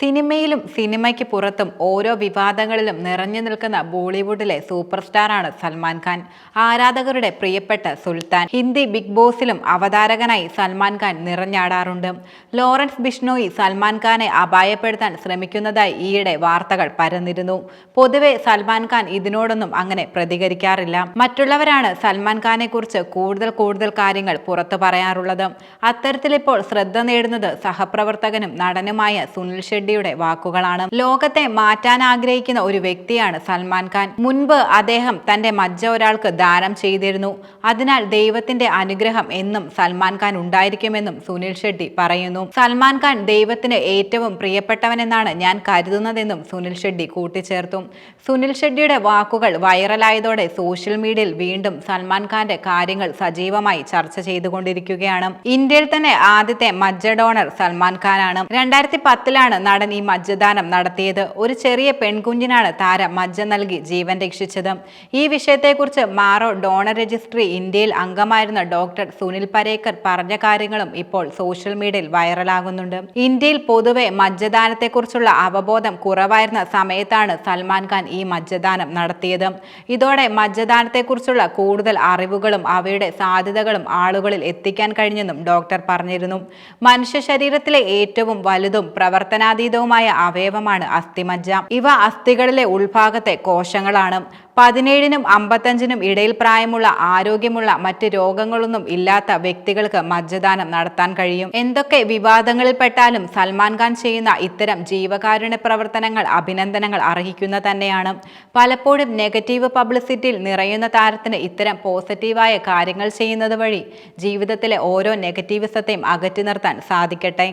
സിനിമയിലും സിനിമയ്ക്ക് പുറത്തും ഓരോ വിവാദങ്ങളിലും നിറഞ്ഞു നിൽക്കുന്ന ബോളിവുഡിലെ സൂപ്പർ സ്റ്റാറാണ് സൽമാൻ ഖാൻ. ആരാധകരുടെ പ്രിയപ്പെട്ട സുൽത്താൻ. ഹിന്ദി ബിഗ് ബോസിലും അവതാരകനായി സൽമാൻ ഖാൻ നിറഞ്ഞാടാറുണ്ട്. ലോറൻസ് ബിഷ്ണോയി സൽമാൻ ഖാനെ അപായപ്പെടുത്താൻ ശ്രമിക്കുന്നതായി ഈയിടെ വാർത്തകൾ പരന്നിരുന്നു. പൊതുവെ സൽമാൻ ഖാൻ ഇതിനോടൊന്നും അങ്ങനെ പ്രതികരിക്കാറില്ല. മറ്റുള്ളവരാണ് സൽമാൻ ഖാനെ കുറിച്ച് കൂടുതൽ കൂടുതൽ കാര്യങ്ങൾ പുറത്തു പറയാറുള്ളത്. അത്തരത്തിലിപ്പോൾ ശ്രദ്ധ നേടുന്നത് സഹപ്രവർത്തകനും നടനുമായ സുനിൽ ഷെഡ്ഡിയുടെ വാക്കുകളാണ്. ലോകത്തെ മാറ്റാൻ ആഗ്രഹിക്കുന്ന ഒരു വ്യക്തിയാണ് സൽമാൻ ഖാൻ. മുൻപ് അദ്ദേഹം തന്റെ മജ്ജ ഒരാൾക്ക് ദാനം ചെയ്തിരുന്നു. അതിനാൽ ദൈവത്തിന്റെ അനുഗ്രഹം എന്നും സൽമാൻ ഖാൻ ഉണ്ടായിരിക്കുമെന്നും സുനിൽ ഷെട്ടി പറയുന്നു. സൽമാൻ ഖാൻ ദൈവത്തിന് ഏറ്റവും പ്രിയപ്പെട്ടവനെന്നാണ് ഞാൻ കരുതുന്നതെന്നും സുനിൽ ഷെട്ടി കൂട്ടിച്ചേർത്തു. സുനിൽ ഷെട്ടിയുടെ വാക്കുകൾ വൈറലായതോടെ സോഷ്യൽ മീഡിയയിൽ വീണ്ടും സൽമാൻ ഖാന്റെ കാര്യങ്ങൾ സജീവമായി ചർച്ച ചെയ്തുകൊണ്ടിരിക്കുകയാണ്. ഇന്ത്യയിൽ തന്നെ ആദ്യത്തെ മജ്ജ ഡോണർ സൽമാൻ ഖാനാണ്. രണ്ടായിരത്തി പത്തിലാണ് നടൻ ഈ മജ്ജദാനം നടത്തിയത്. ഒരു ചെറിയ പെൺകുഞ്ഞിനാണ് താരം മജ്ജ നൽകി ജീവൻ രക്ഷിച്ചത്. ഈ വിഷയത്തെക്കുറിച്ച് മാറോ ഡോണർ രജിസ്ട്രി ഇന്ത്യയിൽ അംഗമായിരുന്ന ഡോക്ടർ സുനിൽ പരേക്കർ പറഞ്ഞ കാര്യങ്ങളും ഇപ്പോൾ സോഷ്യൽ മീഡിയയിൽ വൈറലാകുന്നുണ്ട്. ഇന്ത്യയിൽ പൊതുവെ മജ്ജദാനത്തെക്കുറിച്ചുള്ള അവബോധം കുറവായിരുന്ന സമയത്താണ് സൽമാൻ ഖാൻ ഈ മജ്ജദാനം നടത്തിയത്. ഇതോടെ മജ്ജദാനത്തെക്കുറിച്ചുള്ള കൂടുതൽ അറിവുകളും അവയുടെ സാധ്യതകളും ആളുകളിൽ എത്തിക്കാൻ കഴിഞ്ഞെന്നും ഡോക്ടർ പറഞ്ഞിരുന്നു. മനുഷ്യ ശരീരത്തിലെ ഏറ്റവും വലുതും പ്രവർത്തനാതീതവുമായ അവയവമാണ് അസ്ഥിമജ്ജ. ഇവ അസ്ഥികളിലെ ഉൾഭാഗത്തെ കോശങ്ങളാണ്. പതിനേഴിനും അമ്പത്തഞ്ചിനും ഇടയിൽ പ്രായമുള്ള ആരോഗ്യമുള്ള മറ്റ് രോഗങ്ങളൊന്നും ഇല്ലാത്ത വ്യക്തികൾക്ക് മജ്ജദാനം നടത്താൻ കഴിയും. എന്തൊക്കെ വിവാദങ്ങളിൽപ്പെട്ടാലും സൽമാൻ ഖാൻ ചെയ്യുന്ന ഇത്തരം ജീവകാരുണ്യ പ്രവർത്തനങ്ങൾ അഭിനന്ദനങ്ങൾ അർഹിക്കുന്ന തന്നെയാണ്. പലപ്പോഴും നെഗറ്റീവ് പബ്ലിസിറ്റിയിൽ നിറയുന്ന താരത്തിന് ഇത്തരം പോസിറ്റീവായ കാര്യങ്ങൾ ചെയ്യുന്നത് വഴി ജീവിതത്തിലെ ഓരോ നെഗറ്റീവിസത്തെയും അകറ്റി നിർത്താൻ സാധിക്കട്ടെ.